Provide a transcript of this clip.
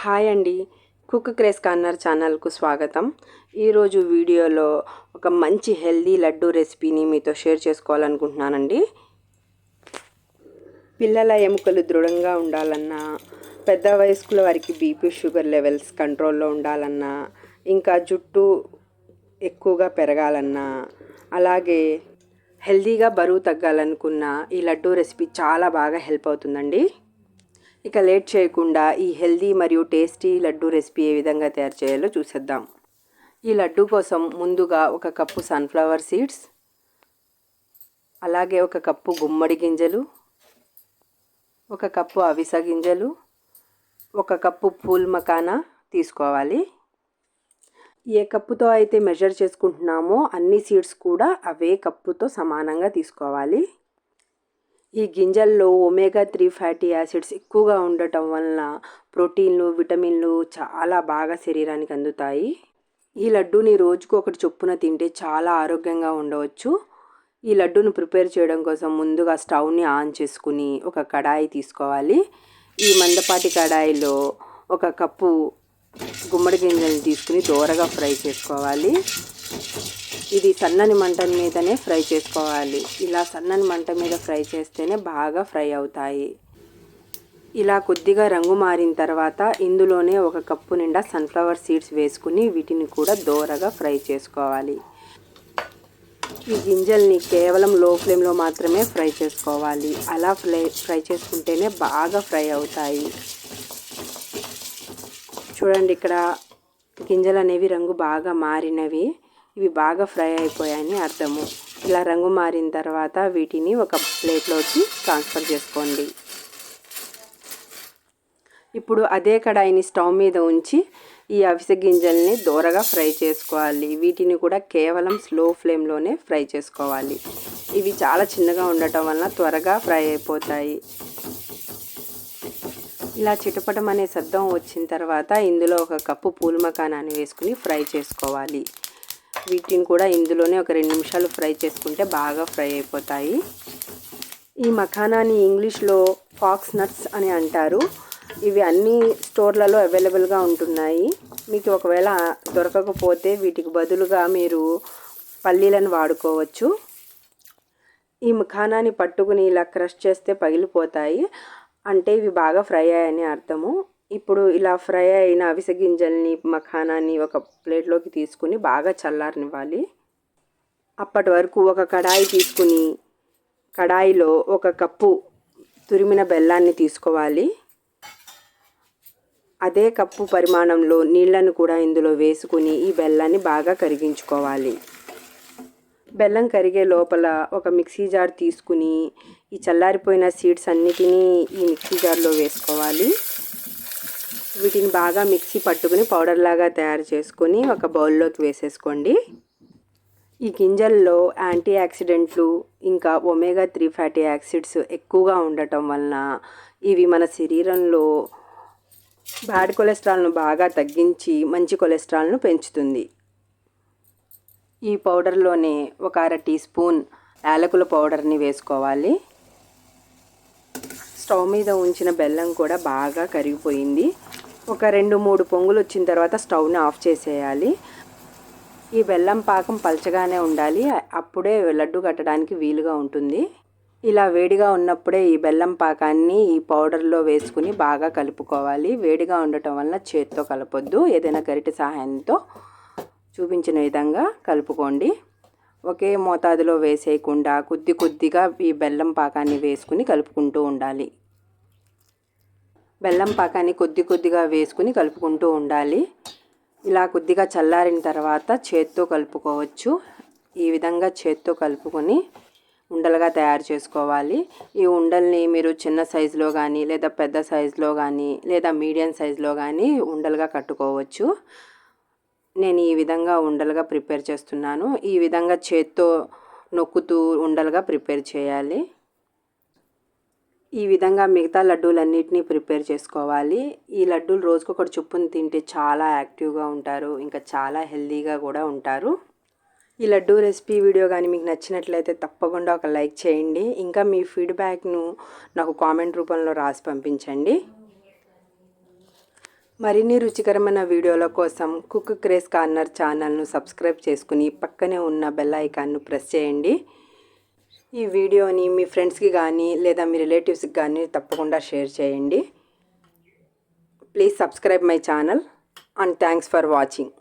Hi అండి. Cook craze corner ఛానల్కు స్వాగతం. ఈరోజు వీడియోలో ఒక మంచి హెల్దీ లడ్డు రెసిపీని మీతో షేర్ చేసుకోవాలనుకుంటున్నానండి. పిల్లల ఎముకలు దృఢంగా ఉండాలన్నా పెద్ద వయస్కుల వారికి బీపీ షుగర్ లెవెల్స్ కంట్రోల్లో ఉండాలన్నా ఇంకా జుట్టు ఎక్కువగా పెరగాలన్నా అలాగే హెల్దీగా బరువు తగ్గాలనుకున్న ఈ లడ్డు రెసిపీ చాలా బాగా హెల్ప్ అవుతుందండి. ఇక లేట్ చేయకుండా ఈ హెల్దీ మరియు టేస్టీ లడ్డు రెసిపీ ఏ విధంగా తయారు చేయాలో చూసేద్దాం. ఈ లడ్డు కోసం ముందుగా ఒక కప్పు సన్ఫ్లవర్ సీడ్స్ అలాగే ఒక కప్పు గుమ్మడి గింజలు ఒక కప్పు అవిస గింజలు ఒక కప్పు పూల్ మకానా తీసుకోవాలి. ఏ కప్పుతో అయితే మెజర్ చేసుకుంటున్నామో అన్ని సీడ్స్ కూడా అవే కప్పుతో సమానంగా తీసుకోవాలి. ఈ గింజల్లో ఒమేగా త్రీ ఫ్యాటీ యాసిడ్స్ ఎక్కువగా ఉండటం వలన ప్రోటీన్లు విటమిన్లు చాలా బాగా శరీరానికి అందుతాయి. ఈ లడ్డూని రోజుకు ఒకటి చొప్పున తింటే చాలా ఆరోగ్యంగా ఉండవచ్చు. ఈ లడ్డూను ప్రిపేర్ చేయడం కోసం ముందుగా స్టవ్ని ఆన్ చేసుకుని ఒక కడాయి తీసుకోవాలి. ఈ మందపాటి కడాయిలో ఒక కప్పు గుమ్మడి గింజలను తీసుకుని దోరగా ఫ్రై చేసుకోవాలి. ఇది సన్నని మంట మీదనే ఫ్రై చేసుకోవాలి. ఇలా సన్నని మంట మీద ఫ్రై చేస్తేనే బాగా ఫ్రై అవుతాయి. ఇలా కొద్దిగా రంగు మారిన తర్వాత ఇందులోనే ఒక కప్పు నిండా సన్ఫ్లవర్ సీడ్స్ వేసుకుని వీటిని కూడా దోరగా ఫ్రై చేసుకోవాలి. ఈ గింజల్ని కేవలం లో ఫ్లేమ్లో మాత్రమే ఫ్రై చేసుకోవాలి. అలా ఫ్రై ఫ్రై చేసుకుంటేనే బాగా ఫ్రై అవుతాయి. చూడండి ఇక్కడ గింజలు అనేవి రంగు బాగా మారినవి. ఇవి బాగా ఫ్రై అయిపోయాయని అర్థము. ఇలా రంగు మారిన తర్వాత వీటిని ఒక ప్లేట్లోకి ట్రాన్స్ఫర్ చేసుకోండి. ఇప్పుడు అదే కడాయిని స్టవ్ మీద ఉంచి ఈ అవిసె గింజల్ని దూరగా ఫ్రై చేసుకోవాలి. వీటిని కూడా కేవలం స్లో ఫ్లేమ్లోనే ఫ్రై చేసుకోవాలి. ఇవి చాలా చిన్నగా ఉండటం వలన త్వరగా ఫ్రై అయిపోతాయి. ఇలా చిటపటం అనే శబ్దం వచ్చిన తర్వాత ఇందులో ఒక కప్పు పూలు మకానాన్ని వేసుకుని ఫ్రై చేసుకోవాలి. వీటిని కూడా ఇందులోనే ఒక రెండు నిమిషాలు ఫ్రై చేసుకుంటే బాగా ఫ్రై అయిపోతాయి. ఈ మఖానాని ఇంగ్లీష్లో ఫాక్స్ నట్స్ అని అంటారు. ఇవి అన్ని స్టోర్లలో అవైలబుల్గా ఉంటున్నాయి. మీకు ఒకవేళ దొరకకపోతే వీటికి బదులుగా మీరు పల్లీలను వాడుకోవచ్చు. ఈ మఖానాన్ని పట్టుకుని ఇలా క్రష్ చేస్తే పగిలిపోతాయి. అంటే ఇవి బాగా ఫ్రై అయ్యాయని అర్థము. ఇప్పుడు ఇలా ఫ్రై అయిన అవిసె గింజల్ని మఖానాన్ని ఒక ప్లేట్లోకి తీసుకుని బాగా చల్లారనివ్వాలి. అప్పటి వరకు ఒక కడాయి తీసుకుని కడాయిలో ఒక కప్పు తురిమిన బెల్లాన్ని తీసుకోవాలి. అదే కప్పు పరిమాణంలో నీళ్ళను కూడా ఇందులో వేసుకుని ఈ బెల్లాన్ని బాగా కరిగించుకోవాలి. బెల్లం కరిగే లోపల ఒక మిక్సీ జార్ తీసుకుని ఈ చల్లారిపోయిన సీడ్స్ అన్నిటినీ ఈ మిక్సీ జార్లో వేసుకోవాలి. వీటిని బాగా మిక్సీ పట్టుకుని పౌడర్ లాగా తయారు చేసుకొని ఒక బౌల్లోకి వేసేసుకోండి. ఈ గింజల్లో యాంటీ యాక్సిడెంట్లు ఇంకా ఒమేగా త్రీ ఫ్యాటీ యాసిడ్స్ ఎక్కువగా ఉండటం వలన ఇవి మన శరీరంలో బ్యాడ్ కొలెస్ట్రాల్ను బాగా తగ్గించి మంచి కొలెస్ట్రాల్ను పెంచుతుంది. ఈ పౌడర్లోనే ఒక అర టీ స్పూన్ యాలకుల పౌడర్ని వేసుకోవాలి. స్టవ్ మీద ఉంచిన బెల్లం కూడా బాగా కరిగిపోయింది. ఒక రెండు మూడు పొంగులు వచ్చిన తర్వాత స్టవ్ని ఆఫ్ చేసేయాలి. ఈ బెల్లం పాకం పలచగానే ఉండాలి. అప్పుడే లడ్డు కట్టడానికి వీలుగా ఉంటుంది. ఇలా వేడిగా ఉన్నప్పుడే ఈ బెల్లం పాకాన్ని ఈ పౌడర్లో వేసుకుని బాగా కలుపుకోవాలి. వేడిగా ఉండటం వలన చేత్తో కలపొద్దు. ఏదైనా గరిటె సహాయంతో చూపించిన విధంగా కలుపుకోండి. ఒకే మోతాదులో వేసేయకుండా కొద్ది కొద్దిగా ఈ బెల్లం పాకాన్ని వేసుకుని కలుపుకుంటూ ఉండాలి. బెల్లం పాకాన్ని కొద్ది కొద్దిగా వేసుకుని కలుపుకుంటూ ఉండాలి. ఇలా కొద్దిగా చల్లారిన తర్వాత చేత్తో కలుపుకోవచ్చు. ఈ విధంగా చేత్తో కలుపుకొని ఉండలుగా తయారు చేసుకోవాలి. ఈ ఉండల్ని మీరు చిన్న సైజులో కానీ లేదా పెద్ద సైజులో కానీ లేదా మీడియం సైజులో కానీ ఉండలుగా కట్టుకోవచ్చు. నేను ఈ విధంగా ఉండలుగా ప్రిపేర్ చేస్తున్నాను. ఈ విధంగా చేత్తో నొక్కుతూ ఉండలుగా ప్రిపేర్ చేయాలి. ఈ విధంగా మిగతా లడ్డూలన్నిటినీ ప్రిపేర్ చేసుకోవాలి. ఈ లడ్డూలు రోజుకొకటి చొప్పున తింటే చాలా యాక్టివ్గా ఉంటారు. ఇంకా చాలా హెల్తీగా కూడా ఉంటారు. ఈ లడ్డూ రెసిపీ వీడియో కానీ మీకు నచ్చినట్లయితే తప్పకుండా ఒక లైక్ చేయండి. ఇంకా మీ ఫీడ్బ్యాక్ను నాకు కామెంట్ రూపంలో రాసి పంపించండి. మరిన్ని రుచికరమైన వీడియోల కోసం కుక్ క్రేస్ కార్నర్ ఛానల్ను సబ్స్క్రైబ్ చేసుకుని పక్కనే ఉన్న బెల్ ఐకాన్ను ప్రెస్ చేయండి. ఈ వీడియోని మీ ఫ్రెండ్స్కి కానీ లేదా మీ రిలేటివ్స్కి కానీ తప్పకుండా షేర్ చేయండి. Please subscribe my channel and thanks for watching.